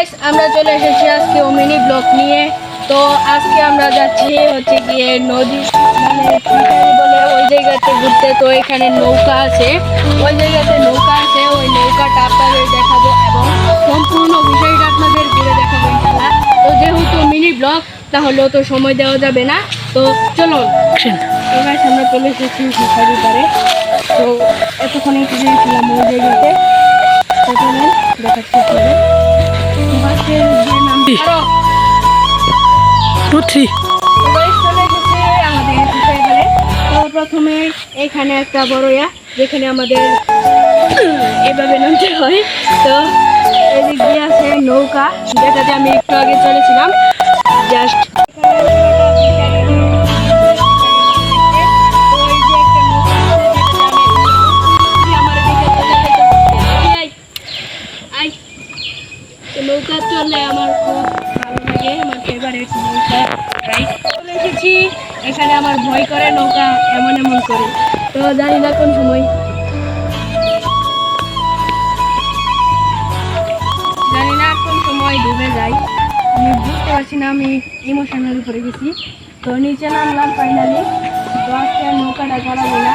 Guys আমরা চলে এসেছি আজকে মিনি ব্লক নিয়ে। তো আজকে আমরা যাচ্ছি হচ্ছে গিয়ে নদী মানে বলে ওই জায়গাতে ঘুরতে। তো এখানে নৌকা আছে। ওই জায়গাতে নৌকা আছে। ওই নৌকাটা আপনাদের দেখাবো এবং সম্পূর্ণ বিষয়টা আপনাদের ঘুরে দেখাবো ইনশাল্লাহ তো যেহেতু মিনি ব্লক তাহলেও তো সময় দেওয়া যাবে না। তো চলো গাইস আমরা চলে এসেছি ফিশারি পারে তো এতক্ষণে ছিলাম ওই জায়গাতে। দেখাচ্ছি। টু থ্রি প্রথমে এখানে একটা বড়ইয়া যেখানে আমাদের এভাবে নামতে হয়। তো এদিক দিয়ে আছে নৌকা, যেটাতে আমি একটু আগে চলেছিলাম। জাস্ট ফেভারিট নৌকা রাইড চলে এসেছি। এখানে আমার ভয় করে, নৌকা এমন এমন করে। তো জানি না কোন সময়। জানি না কোন সময় ডুবে যাই আমি বুঝতে পারছি না, আমি ইমোশনাল করে গেছি। তো নিচে নামলাম ফাইনালি আজকে আর নৌকাটা চালাবো না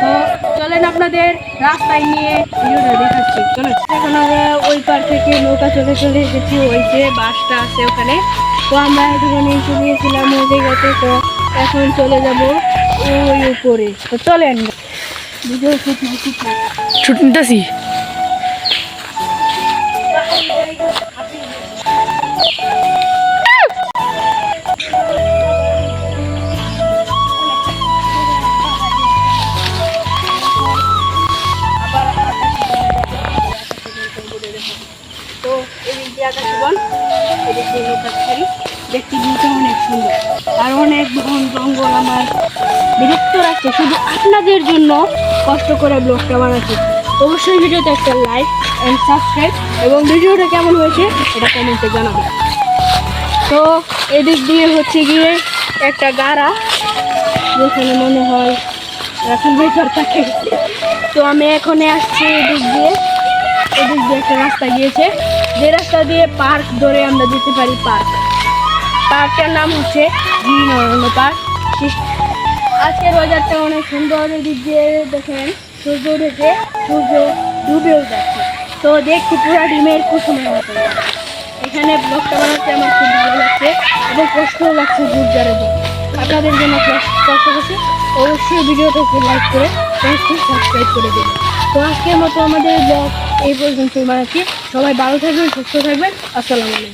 তো চলেন আপনাদের রাস্তায় নিয়ে ভিডিওটা দেখাচ্ছি। চলেন। এখন আমরা ওই পার থেকে নৌকা চলে চলে এসেছি ওই যে বাসটা আছে ওখানে। তো আমরা এখানে চলে গেছিলাম ওই জায়গাতে তো এখন চলে যাব ওই উপরে। তো চলেন। ভিডিও ছুট নিতেছি। তো দেখতে অনেক সুন্দর। আর অনেক বন জঙ্গল আমার বিরক্ত রাখছে শুধু আপনাদের জন্য কষ্ট করে ব্লগটা বানাচ্ছি। অবশ্যই ভিডিওতে একটা লাইক অ্যান্ড সাবস্ক্রাইব এবং ভিডিওটা কেমন হয়েছে এটা কমেন্টে জানাবেন। তো এদিক দিয়ে হচ্ছে গিয়ে একটা গাড়া, যেখানে মনে হয় রাখাল ভাই থাকে তো আমি এখানে আসছি এদিক দিয়ে। একটা রাস্তা গিয়েছে। যে রাস্তা দিয়ে পার্ক ধরে আমরা যেতে পারি, পার্ক। পার্কটার নাম হচ্ছে গ্রিন পার্ক আজকের বাজারটা অনেক সুন্দর। দিয়ে দেখেন, সূর্য উঠেছে। সূর্য ডুবেও যাচ্ছে। তো দেখছি পুরা ডিমের কুসুমের মতো। এখানে ব্লগটা বানাতে আমার খুব ভালো লাগছে এবং কষ্টও লাগছে গুর্জারের জন্য আপনাদের জন্য কষ্ট করছি অবশ্যই ভিডিওটাকে লাইক করে সাবস্ক্রাইব করে দেবেন। তো আজকের মতো আমাদের ব্লগ এই পর্যন্ত বানাচ্ছি সবাই ভালো থাকবেন সুস্থ থাকবেন। আসসালামু